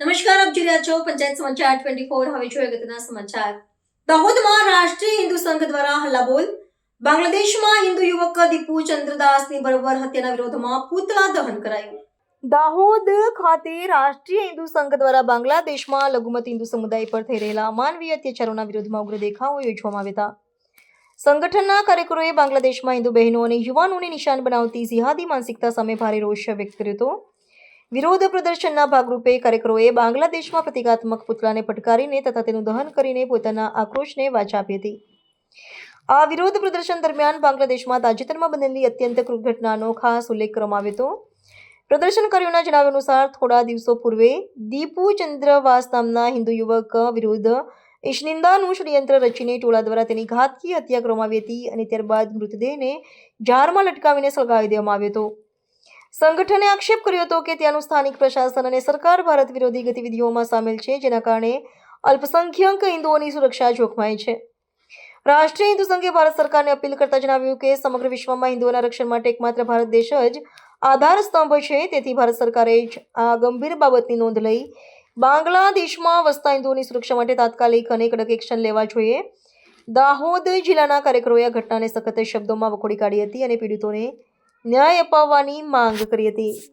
નમસ્કાર, આપ જોઈ રહ્યા છો પંચાયત સમાચાર ટ્વેન્ટી ફોર હવે જોઈએ અગત્યના સમાચાર. દાહોદમાં રાષ્ટ્રીય હિન્દુ સંઘ દ્વારા હલ્લાબોલ. બાંગ્લાદેશમાં હિન્દુ યુવક દીપુ ચંદ્રદાસની બરોબર હત્યાના વિરોધમાં પૂતળા દહન કરાયું. દાહોદ ખાતે રાષ્ટ્રીય હિન્દુ સંઘ દ્વારા બાંગ્લાદેશમાં લઘુમતી હિન્દુ સમુદાય પર થઈ રહેલા માનવીય અત્યાચારોના વિરોધમાં ઉગ્ર દેખાવો યોજવામાં આવ્યા હતા. સંગઠનના કાર્યકરોએ બાંગ્લાદેશમાં હિન્દુ બહેનો અને યુવાનોને નિશાન બનાવતી જિહાદી માનસિકતા સામે ભારે રોષ વ્યક્ત કર્યો હતો. વિરોધ પ્રદર્શનના ભાગરૂપે કાર્યકરોએ બાંગ્લાદેશમાં પ્રતિકાત્મક પુતળાને પટકારીને તથા તેનું દહન કરીને પોતાના આક્રોશને વાચા આપી હતી. આ વિરોધ પ્રદર્શન દરમિયાન બાંગ્લાદેશમાં તાજેતરમાં બનેલી અત્યંત ક્રૂર ઘટનાનો ખાસ ઉલ્લેખ કરવામાં આવ્યો હતો. પ્રદર્શનકારીઓના જણાવ્યા અનુસાર, થોડા દિવસો પૂર્વે દીપુ ચંદ્રવાસ નામના હિન્દુ યુવક વિરુદ્ધ ઈશનિંદાનું ષડયંત્ર રચીને ટોળા દ્વારા તેની ઘાતકી હત્યા કરવામાં આવી હતી અને ત્યારબાદ મૃતદેહને જારમાં લટકાવીને સળગાવી દેવામાં આવ્યો હતો. સંગઠને આક્ષેપ કર્યો હતો કે ત્યાંનું સ્થાનિક પ્રશાસન અને સરકાર ભારત વિરોધી ગતિવિધિઓમાં સામેલ છે, જેના કારણે અલ્પસંખ્યક હિન્દુઓની સુરક્ષા જોખમાય છે. રાષ્ટ્રીય હિન્દુ સંઘે ભારત સરકારને અપીલ કરતા જણાવ્યું કે સમગ્ર વિશ્વમાં હિન્દુઓના રક્ષણ માટે એકમાત્ર ભારત દેશ જ આધાર સ્તંભ છે, તેથી ભારત સરકારે જ આ ગંભીર બાબતની નોંધ લઈ બાંગ્લાદેશમાં વસતા હિન્દુઓની સુરક્ષા માટે તાત્કાલિક અને કડક એક્શન લેવા જોઈએ. દાહોદ જિલ્લાના કાર્યકરોએ આ ઘટનાને સખત શબ્દોમાં વખોડી કાઢી હતી અને પીડિતોને ન્યાય અપાવવાની માંગ કરી હતી